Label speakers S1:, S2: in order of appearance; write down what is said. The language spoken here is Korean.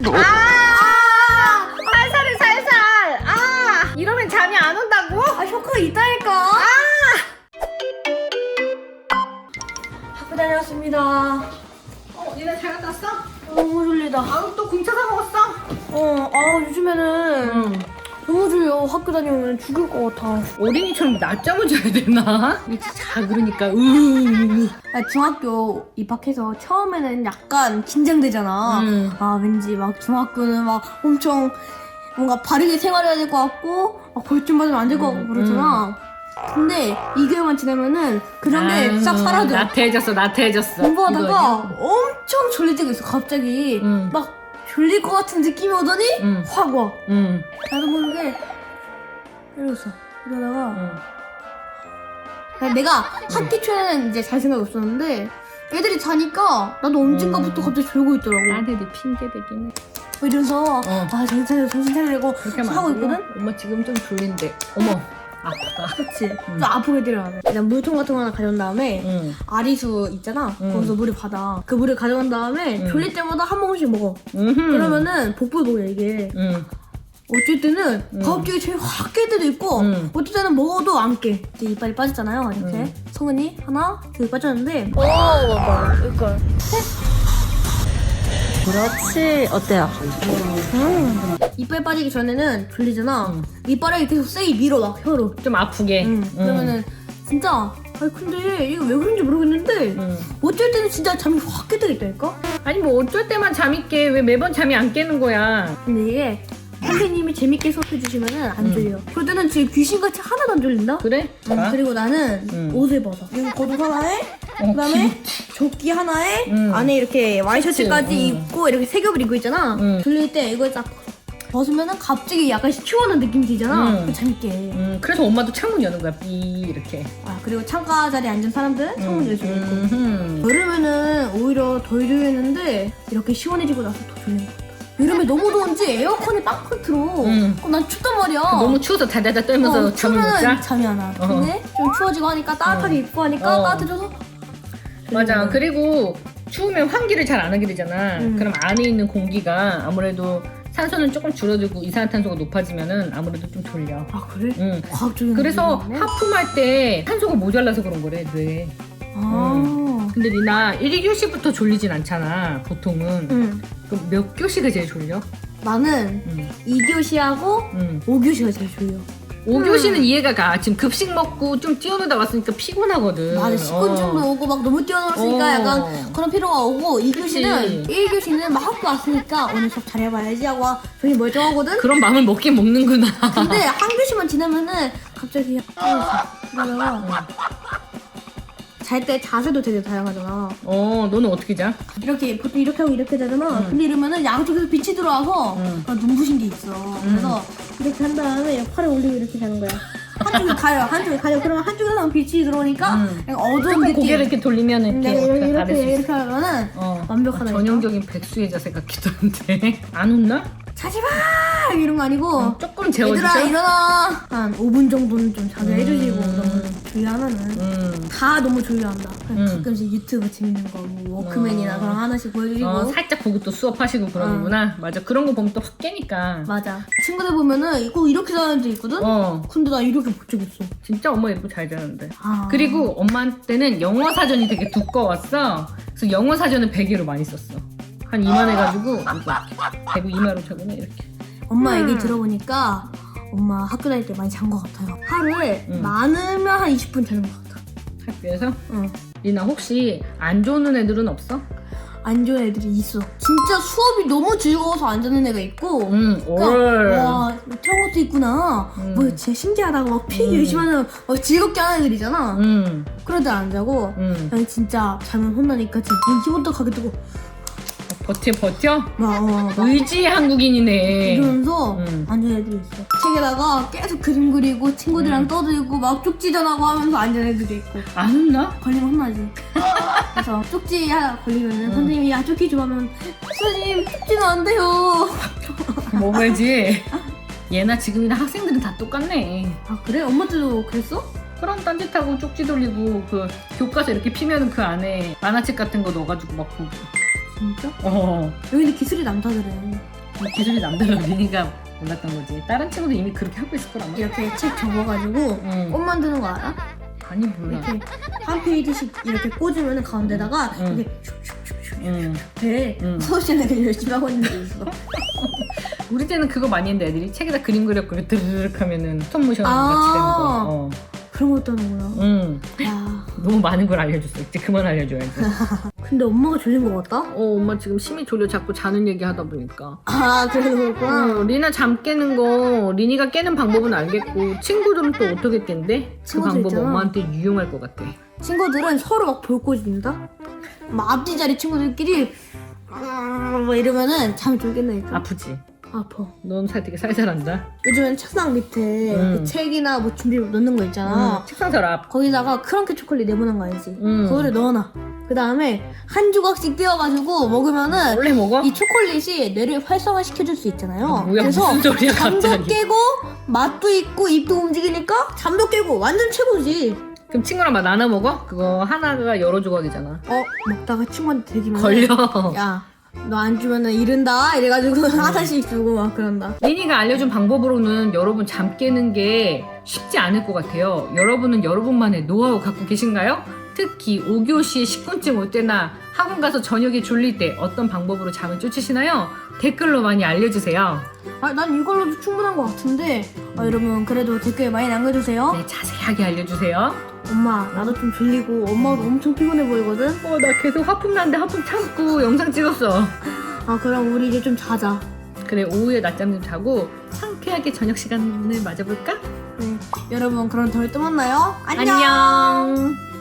S1: 아! 살살해 살살. 아! 이러면 잠이 안 온다고?
S2: 아 효과 있다니까. 학교 다녀왔습니다.
S1: 어, 니네 잘 갔다 왔어?
S2: 너무 졸리다.
S1: 아우 또 공차 사 먹었어?
S2: 어, 아 요즘에는 너무 졸려. 학교 다니면 죽을 것 같아.
S1: 어린이처럼 낮잠을 자야 되나? 자 그러니까 으.
S2: 아, 중학교 입학해서 처음에는 약간 긴장되잖아.
S1: 음.
S2: 아 왠지 막 중학교는 막 엄청 뭔가 바르게 생활해야 될 것 같고 막 벌점 맞으면 안 될 것 같고
S1: 음,
S2: 그러잖아. 근데 2개월만 지나면은 그런 게 싹 사라져.
S1: 나태해졌어 나태해졌어.
S2: 공부하다가? 엄청 졸릴 때가 있어 갑자기
S1: 음.
S2: 막 졸릴 것 같은 느낌이 오더니
S1: 응.
S2: 확 와.
S1: 응.
S2: 나도 모르게 이러었어. 이러다가
S1: 응.
S2: 그냥 내가 학기 초에는 이제 잘 생각이 없었는데 애들이 자니까 나도 언젠가부터
S1: 음.
S2: 갑자기 졸고 있더라고.
S1: 나한테도 핑계 대긴 해.
S2: 이러면서
S1: 어.
S2: 아 정신 차려 정신 차리려고
S1: 그렇게 하면
S2: 하고. 있거든.
S1: 엄마 지금 좀 졸린데. 어머 아프다.
S2: 그치.
S1: 음.
S2: 좀 아프게 들어가네. 일단 물통 같은 거 하나 가져온 다음에
S1: 응.
S2: 아리수 있잖아.
S1: 음.
S2: 거기서 물을 받아. 그 물을 가져온 다음에
S1: 음.
S2: 졸릴 때마다 한 모금씩 먹어.
S1: 음.
S2: 그러면은 복불복이야 이게.
S1: 응.
S2: 어쩔 때는
S1: 음.
S2: 갑자기 제일 확 깰 때도 있고
S1: 음.
S2: 어쩔 때는 먹어도 안 깨. 이제 이빨이 빠졌잖아요. 이렇게
S1: 음.
S2: 성은이 하나 둘 빠졌는데
S1: 오 봐봐.
S2: 이걸
S1: 그렇지. 어때요?
S2: 음. 이빨 빠지기 전에는 졸리잖아.
S1: 음.
S2: 이빨을 계속 세게 밀어놔 혀로.
S1: 좀 아프게.
S2: 음. 그러면은 진짜 아니 근데 이거 왜 그런지 모르겠는데
S1: 응.
S2: 어쩔 때는 진짜 잠이 확 있다니까?
S1: 아니 뭐 어쩔 때만 잠이 깨. 왜 매번 잠이 안 깨는 거야?
S2: 근데 이게 선생님이 재밌게 수업해 주시면은 안
S1: 음.
S2: 졸려. 그럴 때는 진짜 귀신같이 하나도 안 졸린다?
S1: 그래?
S2: 음,
S1: 아?
S2: 그리고 나는
S1: 음.
S2: 옷을 벗어. 이거 겉옷 하나에
S1: 어,
S2: 그다음에 조끼 하나에
S1: 음.
S2: 안에 이렇게 와이셔츠까지
S1: 음.
S2: 입고 이렇게 세 겹을 입고 있잖아.
S1: 음.
S2: 졸릴 때 이걸 딱 벗으면은 갑자기 약간 시원한 느낌이 들잖아.
S1: 음.
S2: 그 재밌게.
S1: 음, 그래서 엄마도 창문 여는 거야. 삐 이렇게.
S2: 아 그리고 창가 자리에 앉은 사람들은 창문 열수 있고.
S1: 음.
S2: 여름에는 오히려 덜 졸리는데 이렇게 시원해지고 나서 더 졸린 것 같아. 여름에 너무 더운지 에어컨이 빵빵 틀어.
S1: 음.
S2: 그럼 난 춥단 말이야.
S1: 너무 추워서 다다다 떨면서
S2: 어,
S1: 잠을 못
S2: 추우면
S1: 자.
S2: 잠이 안 와.
S1: 어.
S2: 근데 좀 추워지고 하니까 따뜻하게
S1: 어.
S2: 입고 하니까
S1: 어.
S2: 따뜻해져서
S1: 맞아. 그리고 추우면 환기를 잘 안 하게 되잖아.
S2: 음.
S1: 그럼 안에 있는 공기가 아무래도 산소는 조금 줄어들고 이산화탄소가 높아지면은 아무래도 좀 졸려.
S2: 아 그래?
S1: 응.
S2: 과학적인
S1: 그래서. 하품할 때 산소가 모자라서 그런 거래, 뇌에.
S2: 아.
S1: 근데 니나 1교시부터 졸리진 않잖아, 보통은.
S2: 응.
S1: 그럼 몇 교시가 제일 졸려?
S2: 나는
S1: 응.
S2: 2교시하고
S1: 응.
S2: 5교시가 제일 졸려.
S1: 5교시는
S2: 음.
S1: 이해가 가. 지금 급식 먹고 좀 뛰어놀다 왔으니까 피곤하거든.
S2: 맞아, 식곤증도
S1: 어.
S2: 오고 막 너무 뛰어놀았으니까
S1: 어.
S2: 약간 그런 피로가 오고 2교시는
S1: 그치.
S2: 1교시는 막 학교 왔으니까 오늘 수업 잘해봐야지 하고 종이 멀쩡하거든?
S1: 그런 마음을 먹긴 먹는구나.
S2: 근데 한 교시만 지나면은 갑자기 그러다가 잘 때 자세도 되게 다양하잖아.
S1: 어, 너는 어떻게 자?
S2: 이렇게 보통 이렇게 하고 이렇게 자잖아.
S1: 음.
S2: 근데 이러면은 양쪽에서 빛이 들어와서
S1: 음.
S2: 막 눈부신 게 있어. 그래서 이렇게 한 다음에 팔을 올리고 이렇게 자는 거야. 한쪽에 가요, 한쪽에 가요. 그러면 한쪽에서 빛이 들어오니까
S1: 음.
S2: 약간 어두운
S1: 조금
S2: 느낌.
S1: 고개를 이렇게 돌리면
S2: 음,
S1: 이렇게,
S2: 내가 이렇게
S1: 이렇게 아래
S2: 이렇게,
S1: 있어.
S2: 이렇게 하면은
S1: 어.
S2: 완벽하다.
S1: 전형적인 백수의 자세 같기도 한데. 안 웃나?
S2: 자지 마 이런 거 아니고
S1: 어, 조금 재워주죠?
S2: 얘들아 일어나 한 5분 정도는 좀 자게
S1: 음.
S2: 해주시고 너무 조용하면은
S1: 음.
S2: 다 너무 조용한다. 그냥
S1: 음.
S2: 가끔씩 유튜브 재밌는 거, 뭐 워크맨이나
S1: 어.
S2: 그런 거 하나씩 보여주시고.
S1: 어, 살짝 보고 또 수업하시고 그러는구나. 맞아. 그런 거 보면 또 확 깨니까.
S2: 맞아. 친구들 보면은 꼭 이렇게 자는 애 있거든?
S1: 어.
S2: 근데 나 이렇게 본적 없어.
S1: 진짜 엄마 예쁘 잘 자는데.
S2: 아.
S1: 그리고 엄마한테는 영어 사전이 되게 두꺼웠어. 그래서 영어 사전은 베개로 많이 썼어. 한 이만 해가지고 이거 대구 이마로 자고는 이렇게.
S2: 엄마
S1: 음.
S2: 얘기 들어보니까 엄마 학교 다닐 때 많이 잔 것 같아요. 하루에
S1: 음.
S2: 많으면 한 20분 자는 것 같아.
S1: 학교에서.
S2: 응.
S1: 리나 혹시 안 좋은 애들은 없어?
S2: 안 좋은 애들이 있어. 진짜 수업이 너무 즐거워서 안 자는 애가 있고.
S1: 응.
S2: 그러니까,
S1: 올.
S2: 와, 저런 것도 있구나.
S1: 음.
S2: 뭐, 진짜 신기하다고 막 피기
S1: 음.
S2: 열심히 하는, 막 즐겁게 하는 애들이잖아.
S1: 응.
S2: 그러다 안 자고,
S1: 응.
S2: 난 진짜 자면 혼나니까 진짜 눈 희번떡하게 뜨고,
S1: 버텨 버텨.
S2: 막, 어, 막
S1: 의지 한국인이네.
S2: 이러면서
S1: 음.
S2: 안 자는 애들이 있어. 책에다가 계속 그림 그리고 친구들이랑
S1: 음.
S2: 떠들고 막 쪽지 전하고 하면서 안 자는 애들이 있고.
S1: 안 웃나?
S2: 걸리면 혼나지. 그래서 쪽지 하나 걸리면은
S1: 음.
S2: 선생님이 야 쪽지 좀 하면 선생님 쪽지는 안 돼요.
S1: 뭐지? 얘나 지금이나 학생들은 다 똑같네.
S2: 아 그래? 엄마들도 그랬어?
S1: 그럼 딴짓하고 쪽지 돌리고 그 교과서 이렇게 피면 그 안에 만화책 같은 거 넣어가지고 막 보고.
S2: 진짜?
S1: 어
S2: 여기는 기술이 남다르네.
S1: 기술이 남들로 리니가 몰랐던 거지 다른 친구도 이미 그렇게 하고 있을 거란 말이야
S2: 이렇게 책 접어가지고
S1: 응.
S2: 꽃 만드는 거 알아?
S1: 아니 몰라
S2: 이렇게 한 페이지씩 이렇게 꽂으면 가운데다가
S1: 응.
S2: 이렇게 슉슉슉슉
S1: 응.
S2: 돼.
S1: 응.
S2: 서울시는 열심히 하고 있는 게 있어.
S1: 우리 때는 그거 많이 했는데 애들이 책에다 그림 그렸고 드르륵 하면은 스톱모션
S2: 아.
S1: 같이 되는 거 어.
S2: 그런 것도 하는구나.
S1: 응.
S2: 야.
S1: 너무 많은 걸 알려줬어 이제 그만 알려줘야지
S2: 근데 엄마가 졸린 것 같다?
S1: 어 엄마 지금 심히 졸려 자꾸 자는 얘기 하다 보니까
S2: 아, 그래서 그렇구나.
S1: 어, 리나 잠 깨는 거 리니가 깨는 방법은 알겠고 친구들은 또 어떻게 깬대? 그
S2: 친구들
S1: 방법
S2: 있잖아.
S1: 엄마한테 유용할 것 같아
S2: 친구들은 서로 막 볼꼬집니다. 막 앞뒤 자리 친구들끼리 음, 뭐 이러면은 잠이 좀 깬다니까.
S1: 아프지?
S2: 아파.
S1: 넌 살 되게 살살한다
S2: 요즘엔 책상 밑에
S1: 음.
S2: 그 책이나 뭐 준비 넣는 거 있잖아.
S1: 응. 책상 서랍
S2: 거기다가 크런키 초콜릿 내보낸 거 알지?
S1: 음.
S2: 그거를 넣어놔. 그 다음에 한 조각씩 떼어가지고 먹으면은
S1: 원래 먹어?
S2: 이 초콜릿이 뇌를 활성화 시켜줄 수 있잖아요.
S1: 어, 뭐야,
S2: 그래서
S1: 무슨 소리야,
S2: 잠도
S1: 갑자기.
S2: 깨고 맛도 있고 입도 움직이니까 잠도 깨고 완전 최고지.
S1: 그럼 친구랑 막 나눠 먹어? 그거 하나가 여러 조각이잖아
S2: 어 먹다가 친구한테 들기만
S1: 걸려
S2: 야, 너 안 주면 은 이른다. 이래가지고 하나씩 주고 막 그런다.
S1: 리니가 알려준 방법으로는 여러분 잠 깨는 게 쉽지 않을 것 같아요. 여러분은 여러분만의 노하우 갖고 계신가요? 특히 5교시에 식곤증 올 때나 학원 가서 저녁에 졸릴 때 어떤 방법으로 잠을 쫓으시나요? 댓글로 많이 알려주세요.
S2: 아, 난 이걸로도 충분한 것 같은데. 아, 여러분 그래도 댓글 많이 남겨주세요.
S1: 네, 자세하게 알려주세요.
S2: 엄마, 나도 좀 졸리고 엄마도 엄청 피곤해 보이거든.
S1: 어, 나 계속 하품 나는데 하품 참고 영상 찍었어.
S2: 아, 그럼 우리 이제 좀 자자.
S1: 그래, 오후에 낮잠 좀 자고 상쾌하게 저녁 시간을 맞아볼까?
S2: 네, 여러분 그럼 다음에 또 만나요. 안녕.
S1: 안녕.